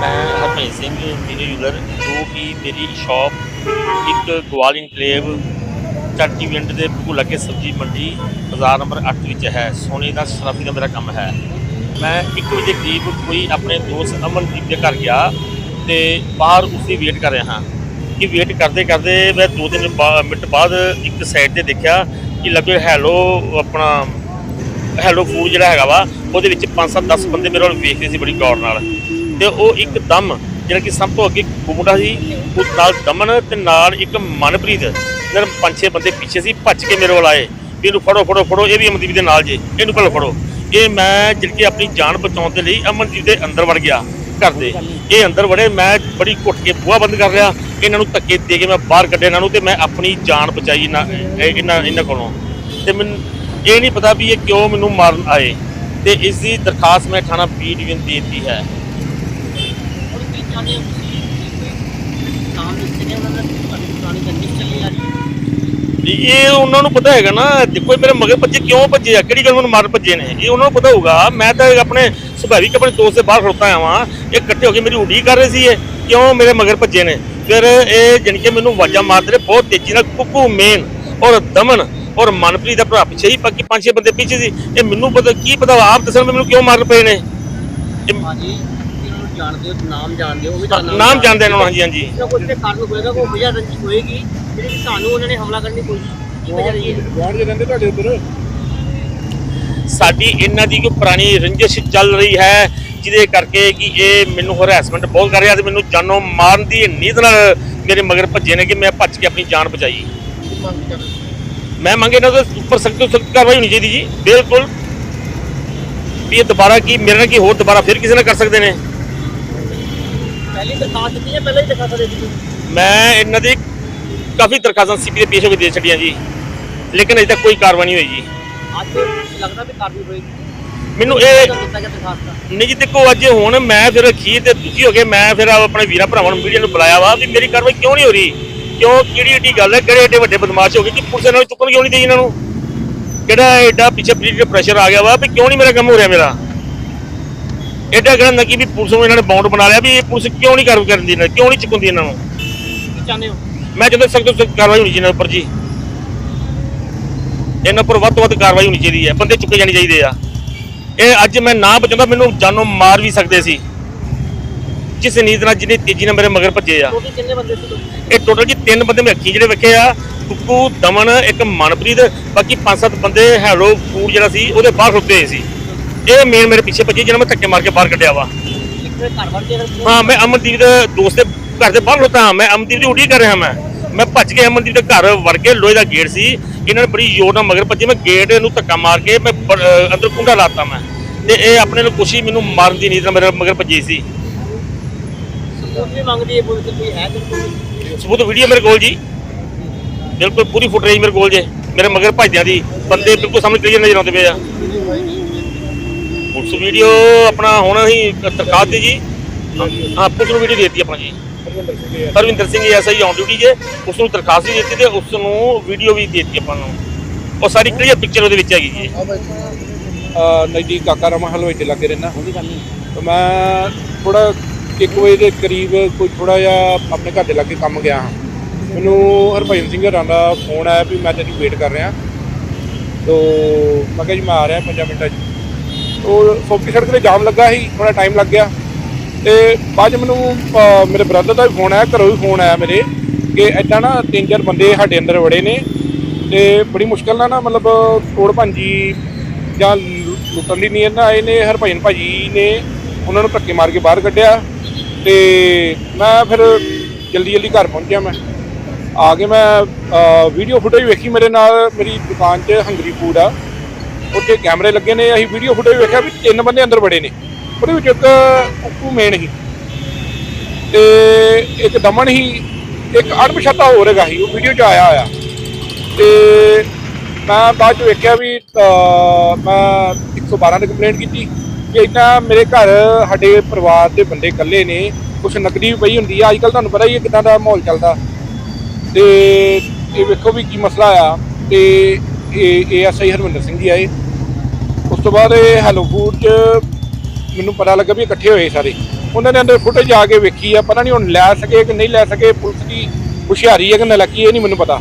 ਮੈਂ ਹਰਭਜਨ ਸਿੰਘ ਮੀਨੀ ਜੂਲਰ ਜੋ ਕਿ ਮੇਰੀ ਸ਼ਾਪ ਇੱਕ ਗਵਾਲ ਇਨਕਲੇਵ ਚਾਟੀ ਵਿੰਡ ਦੇ ਬਿਲਕੁਲ ਕੇ ਸਬਜ਼ੀ ਮੰਡੀ ਬਾਜ਼ਾਰ ਨੰਬਰ 8 ਵਿੱਚ ਹੈ। ਸੋਨੇ ਦਾ ਸ਼ਰਾਬੀ ਦਾ ਮੇਰਾ ਕੰਮ ਹੈ। ਮੈਂ ਇੱਕ ਵਜੇ ਕਰੀਬ ਕੋਈ ਆਪਣੇ ਦੋਸਤ ਅਮਨਦੀਪ ਦੇ ਘਰ ਗਿਆ ਤੇ ਬਾਹਰ ਉਸਦੀ ਵੇਟ ਕਰ ਰਿਹਾ ਹਾਂ ਕਿ ਵੇਟ ਕਰਦੇ ਕਰਦੇ ਮੈਂ ਦੋ ਤਿੰਨ ਬਾ- ਮਿੰਟ ਬਾਅਦ ਇੱਕ ਸਾਈਡ ਤੇ ਦੇਖਿਆ ਕਿ ਲੱਗੇ ਹੈਲੋ ਆਪਣਾ ਹੈਲੋ ਫੂਡ ਜਿਹੜਾ ਹੈਗਾ ਵਾ, ਉਹਦੇ ਵਿੱਚ 5-7 10 ਬੰਦੇ ਮੇਰੇ ਵੱਲ ਵੇਖਦੇ ਸੀ ਬੜੀ ਗੌਰ ਨਾਲ। ਤੇ ਉਹ ਇੱਕ ਦਮ, ਜਿਹੜਾ ਕਿ ਸਭ ਤੋਂ ਅੱਗੇ ਮੁੰਡਾ ਸੀ ਉਸ ਨਾਲ ਦਮਨ ਤੇ ਨਾਲ ਇੱਕ ਮਨਪ੍ਰੀਤ ਜਿਹੜੇ ਪੰਜ ਛੇ ਬੰਦੇ ਪਿੱਛੇ ਸੀ, ਭੱਜ ਕੇ ਮੇਰੇ ਕੋਲ ਆਏ, ਵੀ ਇਹਨੂੰ ਫੜੋ ਫੜੋ ਫੜੋ, ਇਹ ਵੀ ਅਮਨਦੀਪ ਦੇ ਨਾਲ ਜੇ, ਇਹਨੂੰ ਪਹਿਲਾਂ ਫੜੋ। ਇਹ ਮੈਂ ਜਿਹੜੀ ਕਿ ਆਪਣੀ ਜਾਨ ਬਚਾਉਣ ਦੇ ਲਈ ਅਮਨਦੀਪ ਦੇ ਅੰਦਰ ਵੜ ਗਿਆ, ਘਰ ਦੇ। ਇਹ ਅੰਦਰ ਵੜੇ, ਮੈਂ ਬੜੀ ਘੁੱਟ ਕੇ ਬੂਹਾ ਬੰਦ ਕਰ ਲਿਆ, ਇਹਨਾਂ ਨੂੰ ਧੱਕੇ ਦੇ ਕੇ ਮੈਂ ਬਾਹਰ ਕੱਢਿਆ ਇਹਨਾਂ ਨੂੰ ਤੇ ਮੈਂ ਆਪਣੀ ਜਾਨ ਬਚਾਈ ਇਹਨਾਂ ਇਹਨਾਂ ਇਹਨਾਂ ਕੋਲੋਂ। ਤੇ ਮੈਨੂੰ ਇਹ ਨਹੀਂ ਪਤਾ ਵੀ ਇਹ ਕਿਉਂ ਮੈਨੂੰ ਮਾਰਨ ਆਏ। ਤੇ ਇਸ ਦੀ ਦਰਖਾਸਤ ਮੈਂ ਥਾਣਾ ਬੀ ਡਿਵੀਜ਼ਨ ਦੇ ਦਿੱਤੀ ਹੈ। और कई जाने काम लिखते हैं उन्होंने पुरानी रंजिश चली आ रही है ਵੀ ਇਹ ਉਹਨਾਂ ਨੂੰ ਪਤਾ ਹੈਗਾ ਨਾ ਦੇਖੋ ਇਹ ਮੇਰੇ ਮਗਰ ਭੱਜੇ ਕਿਉਂ ਭੱਜੇ ਆ ਕਿਹੜੀ ਗੱਲ ਮੈਨੂੰ ਮਾਰ ਭੱਜੇ ਨੇ ਇਹ ਉਹਨਾਂ ਨੂੰ ਪਤਾ ਹੋਊਗਾ ਮੈਂ ਤਾਂ ਆਪਣੇ ਸੁਭਾਵਿਕ ਆਪਣੇ ਦੋਸਤ ਦੇ ਬਾਹਰ ਖੜੋਤਾ ਆਇਆ ਵਾਂ ਇਹ ਇਕੱਠੇ ਹੋ ਕੇ ਮੇਰੀ ਉਡੀਕ ਕਰ ਰਹੇ ਸੀ ਇਹ ਕਿਉਂ ਮੇਰੇ ਮਗਰ ਭੱਜੇ ਨੇ ਫਿਰ ਇਹ ਜਾਣੀ ਕਿ ਮੈਨੂੰ ਆਵਾਜ਼ਾਂ ਮਾਰਦੇ ਰਹੇ ਬਹੁਤ ਤੇਜ਼ੀ ਨਾਲ ਕੁੱਕੂ ਮੇਨ ਔਰ ਦਮਨ ਔਰ ਮਨਪ੍ਰੀਤ ਦਾ ਭਰਾ ਪਿੱਛੇ ਹੀ ਬਾਕੀ ਪੰਜ ਛੇ ਬੰਦੇ ਪਿੱਛੇ ਸੀ ਇਹ ਮੈਨੂੰ ਪਤਾ ਕੀ ਪਤਾ ਆਪ ਦੱਸਣ ਵੀ ਮੈਨੂੰ ਕਿਉਂ ਮਾਰਨ ਪਏ ਨੇ ਇਹ ਜਾਣਦੇ ਨਾਲ ਮੇਰੇ ਮਗਰ ਭੱਜੇ ਨੇ ਕਿ ਮੈਂ ਭੱਜ ਕੇ ਆਪਣੀ ਜਾਨ ਬਚਾਈ। ਮੈਂ ਮੰਗੇ ਜੀ ਬਿਲਕੁਲ। ਵੀ ਇਹ ਦੁਬਾਰਾ ਕੀ ਮੇਰੇ ਨਾਲ ਕੀ ਹੋਰ ਦੁਬਾਰਾ ਫਿਰ ਕਿਸੇ ਨਾਲ ਕਰ ਸਕਦੇ ਨੇ? ਪਹਿਲੀ ਦਰਖਾਸਤ ਦਿੱਤੀ ਹੈ ਪਹਿਲਾਂ ਹੀ ਦਰਖਾਸਤ ਦੇ ਦਿੱਤੀ? ਮੈਂ ਇਹਨਾਂ ਦੀ ਕਾਫੀ ਦਰਖਾਸਤਾਂ ਸੀਪੀ ਦੇ ਪੇਸ਼ ਹੋ ਕੇ ਦੇ ਛੱਡੀਆਂ ਜੀ। ਲੇਕਿਨ ਅਜੇ ਤੱਕ ਕੋਈ ਕਾਰਵਾਈ ਨਹੀਂ ਹੋਈ ਜੀ। ਅੱਜ ਲੱਗਦਾ ਵੀ ਕਾਰਵਾਈ ਹੋਏਗੀ। ਮੈਨੂੰ ਇਹ ਦਿੱਤਾ ਗਿਆ ਦਰਖਾਸਤ ਦਾ ਨਹੀਂ ਜੀ ਦੇਖੋ ਅੱਜ ਹੁਣ ਮੈਂ ਫਿਰ ਅਖੀਰ ਤੇ ਦੁਖੀ ਹੋ ਕੇ ਮੈਂ ਫਿਰ ਆਪਣੇ ਵੀਰਾਂ ਭਰਾਵਾਂ ਨੂੰ ਮੀਡੀਆ ਨੂੰ ਬੁਲਾਇਆ ਵਾ ਵੀ ਮੇਰੀ ਕਾਰਵਾਈ ਕਿਉਂ ਨਹੀਂ ਹੋ ਰਹੀ? ਕਿਉਂ ਕਿਹੜੀ ਏਡੀ ਗੱਲ ਹੈ? ਕਿਹੜੇ ਏਡੇ ਵੱਡੇ ਬਦਮਾਸ਼ ਹੋ ਗਏ ਕਿ ਪੁਲਿਸ ਇਹਨਾਂ ਨੂੰ ਚੁੱਕਣ ਕਿਉਂ ਨਹੀਂ ਦੇਈ ਇਹਨਾਂ ਨੂੰ? ਕਿਹੜਾ ਏਡਾ ਪਿੱਛੇ ਪ੍ਰੈਸ਼ਰ ਆ ਗਿਆ ਵਾ ਵੀ ਕਿਉਂ ਨਹੀਂ ਮੇਰਾ ਕੰਮ ਹੋ ਰਿਹਾ ਮੇਰਾ? ਕਹਿੰਦਾ ਨਾ ਕਿ ਵੀ ਪੁਲਿਸ ਨੂੰ ਇਹਨਾਂ ਨੇ ਬਾਉਂਡ ਬਣਾ ਲਿਆ ਵੀ ਇਹ ਪੁਲਿਸ ਕਿਉਂ ਨਹੀਂ ਕਾਰਵਾਈ ਕਰਦੀ ਇਹਨਾਂ ਕਿਉਂ ਨਹੀਂ ਚੁੱਕਦੀ ਇਹਨਾਂ ਨੂੰ? ਕੀ ਚਾਹੁੰਦੇ ਹੋ? ਮੈਂ ਜਦੋਂ ਸਖਤ ਤੋਂ ਸਖਤ ਕਾਰਵਾਈ ਹੋਣੀ ਚਾਹੀਦੀ ਇਹਨਾਂ ਉੱਪਰ ਜੀ। ਇਹਨਾਂ ਉੱਪਰ ਵੱਧ ਤੋਂ ਵੱਧ ਕਾਰਵਾਈ ਹੋਣੀ ਚਾਹੀਦੀ ਹੈ। ਬੰਦੇ ਚੁੱਕੇ ਜਾਣੇ ਚਾਹੀਦੇ ਆ। ਇਹ ਅੱਜ ਮੈਂ ਨਾ ਬਚਾਉਂਦਾ ਮੈਨੂੰ ਜਾਨੋਂ ਮਾਰ ਵੀ ਸਕਦੇ ਸੀ। ਜਿਸ ਨੀਤ ਨਾਲ ਜਿੰਨੀ ਤੇਜ਼ੀ ਨਾਲ ਮੇਰੇ ਮਗਰ ਭੱਜੇ ਆ। ਟੋਟਲ ਕਿੰਨੇ ਬੰਦੇ ਸੀ ਤੁਸੀਂ? ਇਹ ਟੋਟਲ ਜੀ ਤਿੰਨ ਬੰਦੇ ਮੈਂ ਅੱਖੀ ਜਿਹੜੇ ਵੇਖੇ ਆ। ਕੁੱਕੂ ਦਮਨ ਇੱਕ ਮਨਪ੍ਰੀਤ ਬਾਕੀ ਪੰਜ ਸੱਤ ਬੰਦੇ ਹੈਲੋ ਫੂਡ ਜਿਹੜਾ ਸੀ ਉਹਦੇ ਬਾਹਰ ਖੁੱਤੇ ਸੀ। ਇਹ ਮੇਨ ਮੇਰੇ ਪਿੱਛੇ ਭੱਜੇ ਜਿਹਨਾਂ ਮੈਂ ਧੱਕੇ ਮਾਰ ਕੇ ਬਾਹਰ ਕੱਢਿਆ ਵਾ। ਹਾਂ ਮੈਂ ਅਮਨਦੀਪ ਦੇ ਦੋਸਤ ਦੇ ਘਰ ਦੇ ਬਾਹਰ ਖਲੋਤਾ। ਹਾਂ ਮੈਂ ਅਮਨਦੀਪ ਦੀ ਉਡੀਕ ਕਰ ਰਿਹਾ ਮੈਂ। ਮੈਂ ਭੱਜ ਕੇ ਅਮਨਦੀਪ ਦੇ ਘਰ ਵੜ ਕੇ ਲੋਹੇ ਦਾ ਗੇਟ ਸੀ। ਇਹਨਾਂ ਨੇ ਬੜੀ ਜ਼ੋਰ ਨਾਲ ਮਗਰ ਭੱਜੇ। ਮੈਂ ਗੇਟ ਨੂੰ ਧੱਕਾ ਮਾਰ ਕੇ ਮੈਂ ਅੰਦਰ ਕੁੰਡਾ ਲਾਤਾ ਮੈਂ। ਤੇ ਇਹ ਆਪਣੇ ਨੂੰ ਕੁਛ ਹੀ ਮੈਨੂੰ ਮਾਰਨ ਦੀ ਨੀਤ ਨਾਲ ਮੇਰੇ ਮਗਰ ਭੱਜੀ ਸੀ। ਸਬੂਤ ਵੀਡੀਓ ਮੇਰੇ ਕੋਲ ਜੀ। ਬਿਲਕੁਲ ਪੂਰੀ ਫੁਟੇਜ ਮੇਰੇ ਕੋਲ ਜੇ। ਮੇਰੇ ਮਗਰ ਭੱਜਦਿਆਂ ਦੀ ਬੰਦੇ ਬਿਲਕੁਲ ਸਾਹਮਣੇ ਕਲੀਅਰ ਨਜ਼ਰ ਆਉਂਦੇ ਪਏ ਆ। ਪੁਲਿਸ ਵੀਡੀਓ ਆਪਣਾ ਹੁਣ ਅਸੀਂ ਤਰਕਾਤ ਦੀ ਜੀ। ਹਾਂ ਪੁਲਿਸ ਨੂੰ ਵੀਡੀਓ ਦੇਤੀ ਆਪਣਾ ਜੀ। Parvinder Singh SI on duty ਜੇ ਉਸ ਨੂੰ ਦਰਖਾਸਤ ਵੀ ਦਿੱਤੀ ਤੇ ਉਸ ਨੂੰ ਵੀਡੀਓ ਵੀ ਦਿੱਤੀ ਆਪਾਂ ਨੂੰ। ਉਹ ਸਾਰੀ ਕਲੀਅਰ ਪਿਕਚਰ ਉਹਦੇ ਵਿੱਚ ਹੈਗੀ ਜੀ। ਨਜ਼ਦੀਕ ਕਾਕਾ ਰਮਾ ਹਲਵਾਈ ਤੇ ਲੱਗੇ ਰਹਿਣਾ ਤੇ ਮੈਂ ਥੋੜਾ 1 ਵਜੇ ਦੇ ਕਰੀਬ ਕੋਈ ਥੋੜਾ ਜਿਹਾ ਆਪਣੇ ਘਰ ਦੇ ਲਾਗੇ ਕੰਮ ਗਿਆ ਹਾਂ। ਮੈਨੂੰ ਹਰਭਜਨ ਸਿੰਘ ਹਰਾਂ ਦਾ ਫੋਨ ਆਇਆ ਵੀ ਮੈਂ ਤੇਰੀ ਵੇਟ ਕਰ ਰਿਹਾ। ਤੋ ਮੈਂ ਕਿਹਾ ਜੀ ਮੈਂ ਆ ਰਿਹਾ 5 ਮਿੰਟਾਂ 'ਚ। ਉਹ ਸੋਪੀ ਸੜਕ ਤੇ ਜਾਮ ਲੱਗਾ ਸੀ ਥੋੜਾ ਟਾਈਮ ਲੱਗ ਗਿਆ। ਤੇ ਬਾਅਦ 'ਚ ਮੈਨੂੰ ਮੇਰੇ ਬ੍ਰਦਰ ਦਾ ਵੀ ਫੋਨ ਆਇਆ, ਘਰੋਂ ਵੀ ਫੋਨ ਆਇਆ ਮੇਰੇ ਕਿ ਐਦਾਂ ਨਾ ਤਿੰਨ ਚਾਰ ਬੰਦੇ ਸਾਡੇ ਅੰਦਰ ਵੜੇ ਨੇ ਤੇ ਬੜੀ ਮੁਸ਼ਕਲ ਨਾਲ ਨਾ ਮਤਲਬ ਤੋੜ ਭੰਜੀ ਜਾਂ ਲੁੱਟਣ ਦੀ ਨੀਅਤ ਨਾਲ ਆਏ ਨੇ, ਹਰਭਜਨ ਭਾਜੀ ਨੇ ਉਹਨਾਂ ਨੂੰ ਧੱਕੇ ਮਾਰ ਕੇ ਬਾਹਰ ਕੱਢਿਆ ਤੇ ਮੈਂ ਫਿਰ ਜਲਦੀ ਜਲਦੀ ਘਰ ਪਹੁੰਚਿਆ ਮੈਂ। ਆ ਕੇ ਮੈਂ ਵੀਡੀਓ ਫੁਟੇਜ ਵੇਖੀ ਮੇਰੇ ਨਾਲ, ਮੇਰੀ ਦੁਕਾਨ 'ਚ ਹੰਗਰੀ ਫੂਡ ਆ। ਉੱਥੇ ਕੈਮਰੇ ਲੱਗੇ ਨੇ ਅਸੀਂ ਵੀਡੀਓ ਫੁਟੇਜ ਵੇਖਿਆ ਵੀ ਤਿੰਨ ਬੰਦੇ ਅੰਦਰ ਵੜੇ ਨੇ। ਉਹਦੇ ਵਿੱਚ ਇੱਕ ਉੱਪੂ ਮੇਨ ਸੀ। ਤੇ ਇੱਕ ਦਮਨ ਹੀ ਇੱਕ ਅਣਪਛਾਤਾ ਹੋਰ ਹੈਗਾ ਸੀ ਉਹ ਵੀਡੀਓ 'ਚ ਆਇਆ ਹੋਇਆ। ਤੇ ਮੈਂ ਬਾਅਦ 'ਚ ਵੇਖਿਆ ਵੀ ਅਹ, ਮੈਂ 112 ਤੇ ਕੰਪਲੇਂਟ ਕੀਤੀ ਕਿ ਇਦਾਂ ਮੇਰੇ ਘਰ ਸਾਡੇ ਪਰਿਵਾਰ ਦੇ ਬੰਦੇ ਇਕੱਲੇ ਨੇ ਕੁਛ ਨਕਦੀ ਵੀ ਪਈ ਹੁੰਦੀ ਆ। ਅੱਜ ਕੱਲ ਤੁਹਾਨੂੰ ਪਤਾ ਹੀ ਹੈ ਕਿਦਾਂ ਦਾ ਮਾਹੌਲ ਚੱਲਦਾ। ਤੇ ਇਹ ਵੇਖੋ ਵੀ ਕੀ ਮਸਲਾ ਆ। ਤੇ ਏਐਸਆਈ ਹਰਮਿੰਦਰ ਸਿੰਘ ਜੀ ਆਏ। ਉਸ ਤੋਂ ਬਾਅਦ ਇਹ ਹੈਲੋ ਫੂਡ 'ਚ ਮੈਨੂੰ ਪਤਾ ਲੱਗਾ ਵੀ ਇਕੱਠੇ ਹੋਏ ਸਾਰੇ। ਉਹਨਾਂ ਨੇ ਅੰਦਰ ਫੁਟੇਜ ਆ ਕੇ ਵੇਖੀ ਆ, ਪਤਾ ਨਹੀਂ ਹੁਣ ਲੈ ਸਕੇ ਕਿ ਨਹੀਂ ਲੈ ਸਕੇ, ਪੁਲਿਸ ਦੀ ਹੁਸ਼ਿਆਰੀ ਹੈ ਕਿ ਨਲਾਇਕੀ ਇਹ ਨਹੀਂ ਮੈਨੂੰ ਪਤਾ।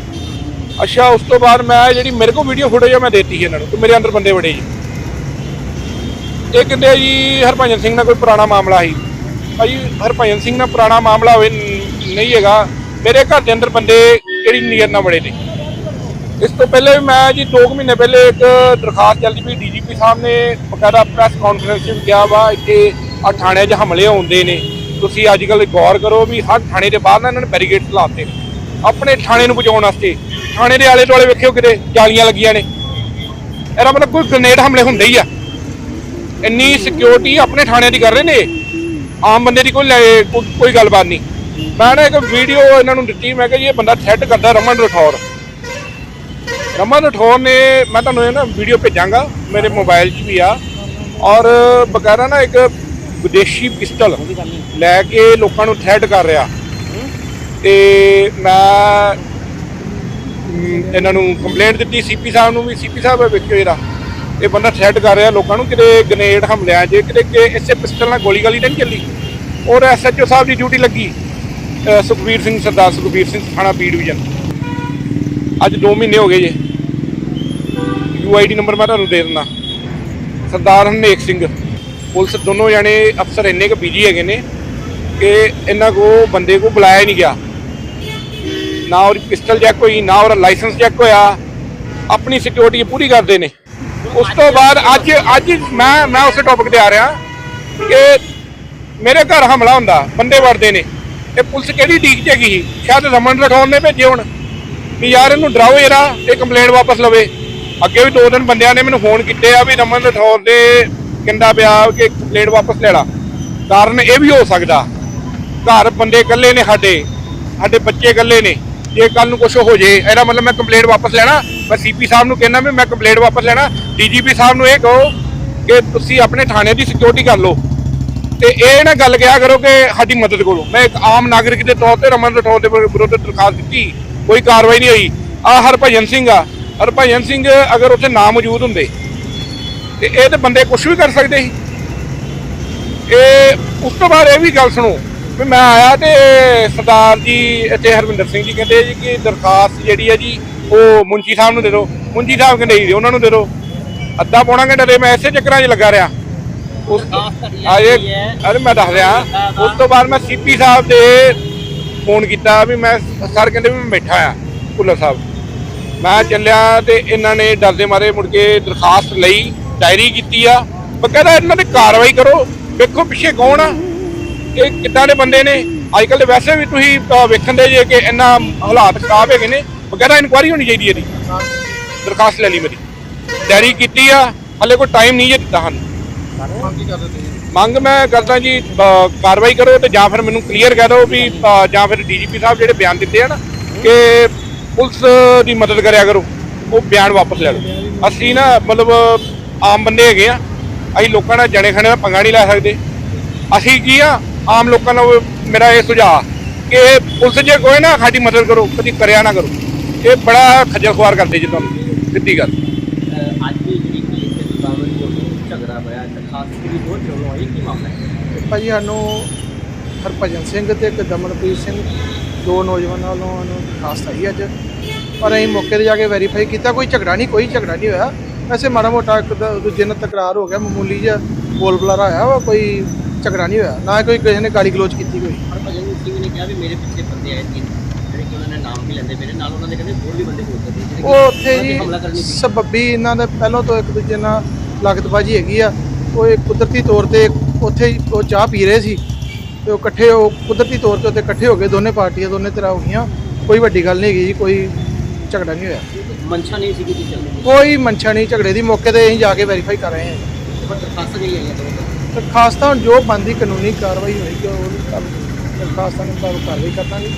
ਅੱਛਾ, ਉਸ ਤੋਂ ਬਾਅਦ ਮੈਂ ਜਿਹੜੀ ਮੇਰੇ ਕੋਲ ਵੀਡੀਓ ਫੁਟੇਜ ਆ, ਮੈਂ ਦੇਤੀ ਸੀ ਇਹਨਾਂ ਨੂੰ, ਤੇ ਮੇਰੇ ਅੰਦਰ ਬੰਦੇ ਵੜੇ ਜੀ। ਇਹ ਕਹਿੰਦੇ ਆ ਜੀ, ਹਰਭਜਨ ਸਿੰਘ ਨਾਲ ਕੋਈ ਪੁਰਾਣਾ ਮਾਮਲਾ ਸੀ। ਭਾਈ, ਹਰਭਜਨ ਸਿੰਘ ਨਾਲ ਪੁਰਾਣਾ ਮਾਮਲਾ ਹੋਵੇ ਨਹੀਂ ਹੈਗਾ। ਮੇਰੇ ਘਰ ਦੇ ਅੰਦਰ ਬੰਦੇ ਕਿਹੜੀ ਨੀਅਰ ਨਾਲ ਬੜੇ ਨੇ? ਇਸ ਤੋਂ ਪਹਿਲੇ ਵੀ ਮੈਂ ਜੀ 2 ਮਹੀਨੇ ਪਹਿਲੇ ਇੱਕ ਦਰਖਾਸਤ ਚੱਲਦੀ ਪਈ ਡੀਜੀਪੀ ਸਾਹਿਬ ਨੇ ਬਕਾਇਦਾ ਪ੍ਰੈਸ ਕਾਨਫਰੰਸ 'ਚ ਕਿਹਾ ਵਾ ਇੱਥੇ ਆ ਥਾਣਿਆਂ 'ਚ ਹਮਲੇ ਹੁੰਦੇ ਨੇ। ਤੁਸੀਂ ਅੱਜ ਕੱਲ੍ਹ ਗੌਰ ਕਰੋ ਵੀ ਹਰ ਥਾਣੇ ਦੇ ਬਾਹਰ ਨਾ ਇਹਨਾਂ ਨੇ ਬੈਰੀਗੇਡਸ ਲਾਤੇ ਆਪਣੇ ਥਾਣੇ ਨੂੰ ਬਚਾਉਣ ਵਾਸਤੇ। ਥਾਣੇ ਦੇ ਆਲੇ ਦੁਆਲੇ ਵੇਖਿਓ ਕਿਤੇ ਜਾਲੀਆਂ ਲੱਗੀਆਂ ਨੇ। ਇਹਦਾ ਮਤਲਬ ਕੋਈ ਗ੍ਰਨੇਡ ਹਮਲੇ ਹੁੰਦੇ ਹੀ ਆ। ਇੰਨੀ ਸਿਕਿਉਰਿਟੀ ਆਪਣੇ ਥਾਣਿਆਂ ਦੀ ਕਰ ਰਹੇ ਨੇ। ਆਮ ਬੰਦੇ ਦੀ ਕੋਈ ਲੈ- ਕੋਈ ਕੋਈ ਗੱਲਬਾਤ ਨਹੀਂ। ਮੈਂ ਨਾ ਇੱਕ ਵੀਡੀਓ ਇਹਨਾਂ ਨੂੰ ਦਿੱਤੀ। ਮੈਂ ਕਿਹਾ ਜੀ ਇਹ ਬੰਦਾ ਥ੍ਰੈਟ ਕਰਦਾ ਰਮਨ ਰਠੌਰ। ਰਮਨ ਰਠੌਰ ਨੇ ਮੈਂ ਤੁਹਾਨੂੰ ਇਹ ਨਾ ਵੀਡੀਓ ਭੇਜਾਂਗਾ ਮੇਰੇ ਮੋਬਾਈਲ 'ਚ ਵੀ ਆ। ਔਰ ਬਕਾਇਦਾ ਨਾ ਇੱਕ ਵਿਦੇਸ਼ੀ ਪਿਸਟਲ ਲੈ ਕੇ ਲੋਕਾਂ ਨੂੰ ਥ੍ਰੈਟ ਕਰ ਰਿਹਾ। ਤੇ ਮੈਂ ਇਹਨਾਂ ਨੂੰ ਕੰਪਲੇਂਟ ਦਿੱਤੀ ਸੀਪੀ ਸਾਹਿਬ ਨੂੰ ਵੀ ਸੀਪੀ ਸਾਹਿਬ ਵੇਖਿਓ ਇਹਦਾ ਇਹ ਬੰਦਾ ਥ੍ਰੈਟ ਕਰ ਰਿਹਾ ਲੋਕਾਂ ਨੂੰ ਕਿਤੇ ਗ੍ਰੇਨੇਡ ਹਮਲਿਆਂ 'ਚ ਕਿਤੇ ਕਿ ਇਸੇ ਪਿਸਟਲ ਨਾਲ ਗੋਲੀ ਗਾਲੀ ਨਹੀਂ ਚੱਲੀ? ਔਰ ਐਸਐਚਓ ਸਾਹਿਬ ਦੀ ਡਿਊਟੀ ਲੱਗੀ। ਅ, ਸੁਖਬੀਰ ਸਿੰਘ ਸਰਦਾਰ ਸੁਖਬੀਰ ਸਿੰਘ ਥਾਣਾ ਬੀ ਡਿਵੀਜ਼ਨ ਅੱਜ 2 ਮਹੀਨੇ ਹੋ ਗਏ ਜੇ। ਯੂਆਈਡੀ ਨੰਬਰ ਮੈਂ ਤੁਹਾਨੂੰ ਦੇ ਦਿੰਦਾ। ਸਰਦਾਰ ਹਰਨੇਕ ਸਿੰਘ। ਪੁਲਿਸ ਦੋਨੋਂ ਜਾਣੇ ਅਫਸਰ ਇੰਨੇ ਕੁ ਬਿਜ਼ੀ ਹੈਗੇ ਨੇ ਕਿ ਇਹਨਾਂ ਕੋ ਬੰਦੇ ਕੋ ਬੁਲਾਇਆ ਹੀ ਨਹੀਂ ਗਿਆ। ਨਾ ਉਹਦੀ ਪਿਸਟਲ ਚੈੱਕ ਹੋਈ, ਨਾ ਉਹਦਾ ਲਾਇਸੈਂਸ ਚੈੱਕ ਹੋਇਆ। ਆਪਣੀ ਸਿਕਿਉਰਿਟੀ ਪੂਰੀ ਕਰਦੇ ਨੇ। ਉਸ ਤੋਂ ਬਾਅਦ ਅੱਜ ਅੱਜ ਮੈਂ ਮੈਂ ਉਸੇ ਟੌਪਿਕ ਤੇ ਆ ਰਿਹਾ ਕਿ ਮੇਰੇ ਘਰ ਹਮਲਾ ਹੁੰਦਾ, ਬੰਦੇ ਵੜਦੇ ਨੇ। ਇਹ ਪੁਲਿਸ ਕਿਹੜੀ ਡੀਕ ਚ ਹੈਗੀ ਸੀ? ਸ਼ਾਇਦ ਰਮਨ ਰਠੌਰ ਨੇ ਭੇਜੇ ਹੁਣ। ਵੀ ਯਾਰ ਇਹਨੂੰ ਡਰਾਓ ਯਾਰਾ ਇਹ ਕੰਪਲੇਂਟ ਵਾਪਸ ਲਵੇ। ਅੱਗੇ ਵੀ ਦੋ ਦਿਨ ਬੰਦਿਆਂ ਨੇ ਮੈਨੂੰ ਫੋਨ ਕੀਤੇ ਆ ਵੀ ਰਮਨ ਰਠੌਰ ਦੇ ਕਹਿੰਦਾ ਪਿਆ ਕਿ ਕੰਪਲੇਂਟ ਵਾਪਸ ਲੈ ਲਾ। ਕਾਰਨ ਇਹ ਵੀ ਹੋ ਸਕਦਾ। ਘਰ ਬੰਦੇ ਇਕੱਲੇ ਨੇ ਸਾਡੇ ਸਾਡੇ ਬੱਚੇ ਇਕੱਲੇ ਨੇ। ਜੇ ਕੱਲ ਨੂੰ ਕੁਝ ਹੋ ਜੇ, ਇਹਦਾ ਮਤਲਬ ਮੈਂ ਕੰਪਲੇਂਟ ਵਾਪਸ ਲੈਣਾ। ਮੈਂ ਸੀਪੀ ਸਾਹਿਬ ਨੂੰ ਕਹਿਣਾ ਵੀ ਮੈਂ ਕੰਪਲੇਂਟ ਵਾਪਸ ਲੈਣਾ। ਡੀਜੀਪੀ ਸਾਹਿਬ ਨੂੰ ਇਹ ਕਹੋ ਕਿ ਤੁਸੀਂ ਆਪਣੇ ਥਾਣੇ ਦੀ ਸਿਕਿਉਰਿਟੀ ਕਰ ਲਓ। ਤੇ ਇਹ ਨਾ ਗੱਲ ਕਿਹਾ ਕਰੋ ਕਿ ਸਾਡੀ ਮਦਦ ਕਰੋ। ਮੈਂ ਇੱਕ ਆਮ ਨਾਗਰਿਕ ਦੇ ਤੌਰ ਤੇ ਰਮਨ ਰਠੌਰ ਦੇ ਵਿਰੁੱਧ ਦਰਖਾਸਤ ਦਿੱਤੀ। ਕੋਈ ਕਾਰਵਾਈ ਨਹੀਂ ਹੋਈ। ਆ ਹਰਭਜਨ ਸਿੰਘ ਆ। ਹਰਭਜਨ ਸਿੰਘ ਅਗਰ ਉੱਥੇ ਨਾ ਮੌਜੂਦ ਹੁੰਦੇ ਤੇ ਇਹ ਤੇ ਬੰਦੇ ਕੁਝ ਵੀ ਕਰ ਸਕਦੇ ਸੀ। ਇਹ ਉਸ ਤੋਂ ਬਾਅਦ ਇਹ ਵੀ ਗੱਲ ਸੁਣੋ ਵੀ ਮੈਂ ਆਇਆ ਤੇ ਸਰਦਾਰ ਜੀ ਇੱਥੇ ਹਰਵਿੰਦਰ ਸਿੰਘ ਜੀ ਕਹਿੰਦੇ ਜੀ ਕਿ ਦਰਖਾਸਤ ਜਿਹੜੀ ਹੈ ਜੀ ਉਹ ਮੁੰਚੀ ਸਾਹਿਬ ਨੂੰ ਦੇ ਦਿਓ। ਮੁੰਚੀ ਸਾਹਿਬ ਕਹਿੰਦੇ ਜੀ ਉਹਨਾਂ ਨੂੰ ਦੇ ਦਿਓ। ਅੱਧਾ ਪੌਣਾ ਘੰਟਾ ਦੇ ਮੈਂ ਇਸੇ ਚੱਕਰਾਂ 'ਚ ਲੱਗਾ ਰਿਹਾ। ਉਸ ਦਰਖਾਸਤ ਤੁਹਾਡੀ ਆ ਜਿਹੜੀ ਇਹ ਹੈ। ਅਰੇ ਮੈਂ ਦੱਸ ਰਿਹਾ। ਉਸ ਤੋਂ ਬਾਅਦ ਮੈਂ ਸੀਪੀ ਸਾਹਿਬ ਦੇ ਫੋਨ ਕੀਤਾ ਵੀ ਮੈਂ ਸਰ ਕਹਿੰਦੇ ਵੀ ਮੈਂ ਬੈਠਾ ਆ ਭੁੱਲਰ ਸਾਹਿਬ। ਮੈਂ ਚੱਲਿਆ ਤੇ ਇਹਨਾਂ ਨੇ ਡਰਦੇ ਮਾਰੇ ਮੁੜ ਕੇ ਦਰਖਾਸਤ ਲਈ, ਡਾਇਰੀ ਕੀਤੀ ਆ। ਬਕਾਇਦਾ ਇਹਨਾਂ ਤੇ ਕਾਰਵਾਈ ਕਰੋ, ਵੇਖੋ ਪਿੱਛੇ ਕੌਣ ਆ ਇਹ ਕਿੱਦਾਂ ਦੇ ਬੰਦੇ ਨੇ। ਅੱਜ ਕੱਲ੍ਹ ਵੈਸੇ ਵੀ ਤੁਸੀਂ ਵੇਖਣ ਦੇ ਜੇ ਕਿ ਇੰਨਾ ਹਾਲਾਤ ਖਰਾਬ ਹੈਗੇ ਨੇ ਬਕਾਇਦਾ ਇਨਕੁਆਰੀ ਹੋਣੀ ਚਾਹੀਦੀ ਇਹਦੀ। ਦਰਖਾਸਤ ਲੈ ਲਈ ਮੇਰੀ। ਡਾਇਰੀ ਕੀਤੀ ਆ, ਹਲੇ ਕੋਈ ਟਾਈਮ ਨਹੀਂ ਜੇ ਦਿੱਤਾ ਹਨ ਮੰਗ ਮੈਂ ਕਰਦਾ ਜੀ ਕਾਰਵਾਈ ਕਰੋ ਤੇ ਜਾਂ ਫਿਰ ਮੈਨੂੰ ਕਲੀਅਰ ਕਹਿ ਦਿਓ ਵੀ ਜਾਂ ਫਿਰ ਡੀਜੀਪੀ ਸਾਹਿਬ ਜਿਹੜੇ ਬਿਆਨ ਦਿੱਤੇ ਆ ਨਾ, ਕਿ ਪੁਲਿਸ ਦੀ ਮਦਦ ਕਰਿਆ ਕਰੋ ਉਹ ਬਿਆਨ ਵਾਪਸ ਲੈ ਲਓ। ਅਸੀਂ ਨਾ ਮਤਲਬ ਆਮ ਬੰਦੇ ਹੈਗੇ ਆ ਅਸੀਂ ਲੋਕਾਂ ਨਾਲ ਜਣੇ ਖਣੇ ਦਾ ਪੰਗਾ ਨਹੀਂ ਲੈ ਸਕਦੇ। ਅਸੀਂ ਕੀ ਆ ਆਮ ਲੋਕਾਂ ਨਾਲ ਮੇਰਾ ਇਹ ਸੁਝਾਅ ਕਿ ਪੁਲਿਸ ਜੇ ਕੋਈ ਨਾ ਸਾਡੀ ਮਦਦ ਕਰੋ ਕਦੀ ਕਰਿਆ ਨਾ ਕਰੋ। ਇਹ ਬੜਾ ਖੱਜਲ ਖੁਆਰ ਕਰਦੇ ਜੀ ਤੁਹਾਨੂੰ ਸਿੱਧੀ ਗੱਲ। ਅੱਜ ਜਿਹੜੀ ਦੇ ਝਗੜਾ ਹੋਇਆ ਬਹੁਤ ਕੀ ਮਾਮਲਾ ਹੈ? ਭਾਜੀ ਸਾਨੂੰ ਹਰਭਜਨ ਸਿੰਘ ਤੇ ਇੱਕ ਦਮਨਪ੍ਰੀਤ ਸਿੰਘ ਦੋ ਨੌਜਵਾਨਾਂ ਵੱਲੋਂ ਨੂੰ ਦਰਖਾਸਤ ਆਈ ਅੱਜ। ਪਰ ਅਸੀਂ ਮੌਕੇ ਤੇ ਜਾ ਕੇ ਵੈਰੀਫਾਈ ਕੀਤਾ ਕੋਈ ਝਗੜਾ ਨਹੀਂ ਕੋਈ ਝਗੜਾ ਨਹੀਂ ਹੋਇਆ। ਵੈਸੇ ਮਾੜਾ ਮੋਟਾ ਇੱਕ ਦ- ਦੂਜੇ ਨਾਲ ਤਕਰਾਰ ਹੋ ਗਿਆ ਮਾਮੂਲੀ ਜਿਹਾ ਬੋਲ ਬੁਲਾਰਾ ਹੋਇਆ ਵਾ ਕੋਈ ਝਗੜਾ ਨਹੀਂ ਹੋਇਆ। ਨਾ ਕੋਈ ਕਿਸੇ ਨੇ ਗਾਲੀ ਗਲੋਚ ਕੀਤੀ ਕੋਈ। ਹਰਭਜਨ ਸਿੰਘ ਨੇ ਕਿਹਾ ਵੀ ਮੇਰੇ ਪਿੱਛੇ ਬੰਦੇ ਆਏ ਸੀ ਜਿਹੜੇ ਕਿ ਉਹਨਾਂ ਨੇ ਨਾਮ ਵੀ ਲੈਂਦੇ ਮੇਰੇ ਨਾਲ ਉਹਨਾਂ ਦੇ ਕਹਿੰਦੇ ਹੋਰ ਵੀ ਬੰਦੇ ਹੋ ਸਕਦੇ ਜਿਹੜੇ ਕਿ ਉਹ ਉੱਥੇ ਉਹਨਾਂ ਤੇ ਹਮਲਾ ਕਰਨੀ ਜੀ ਸੀ। ਸਬੱਬੀ ਇਹਨਾਂ ਦੇ ਪਹਿਲਾਂ ਤੋਂ ਇੱਕ ਦੂਜੇ ਨਾਲ ਲਗਤਬਾਜੀ ਹੈਗੀ ਆ। ਉਹ ਇੱਕ ਕੁਦਰਤੀ ਤੌਰ ਤੇ ਉੱਥੇ ਹੀ ਉਹ ਚਾਹ ਪੀ ਰਹੇ ਸੀ। ਤੇ ਉਹ ਇਕੱਠੇ ਉਹ ਕੁਦਰਤੀ ਤੌਰ ਤੇ ਉੱਤੇ ਇਕੱਠੇ ਹੋ ਗਏ ਦੋਨੇ ਪਾਰਟੀਆਂ ਦੋਨੇ ਤਰ੍ਹਾਂ ਹੋ ਗਈਆਂ। ਕੋਈ ਵੱਡੀ ਗੱਲ ਨਹੀਂ ਹੈਗੀ ਜੀ ਕੋਈ ਝਗੜਾ ਨਹੀਂ ਹੋਇਆ। ਮਨਸ਼ਾ ਨਹੀਂ ਸੀ ਕਿ ਚੱਲਦੀ? ਕੋਈ ਮੰਸ਼ਾ ਨਹੀਂ ਝਗੜੇ ਦੀ ਮੌਕੇ ਤੇ ਅਸੀਂ ਜਾ ਕੇ ਵੈਰੀਫਾਈ ਕਰ ਰਹੇ ਹਾਂ। ਪਰ ਦਰਖਾਸਤ ਨਹੀਂ ਆਈ ਹੈ ਦੋਨੋਂ ਤੇ ਖਾਸ ਤਾਂ ਜੋ ਬੰਦੀ ਕਾਨੂੰਨੀ ਕਾਰਵਾਈ ਹੋਏਗੀ ਉਹ ਦਰਖਾਸਤਾਂ ਨੂੰ ਕਾਰਵਾਈ ਕਰਾਂਗੇ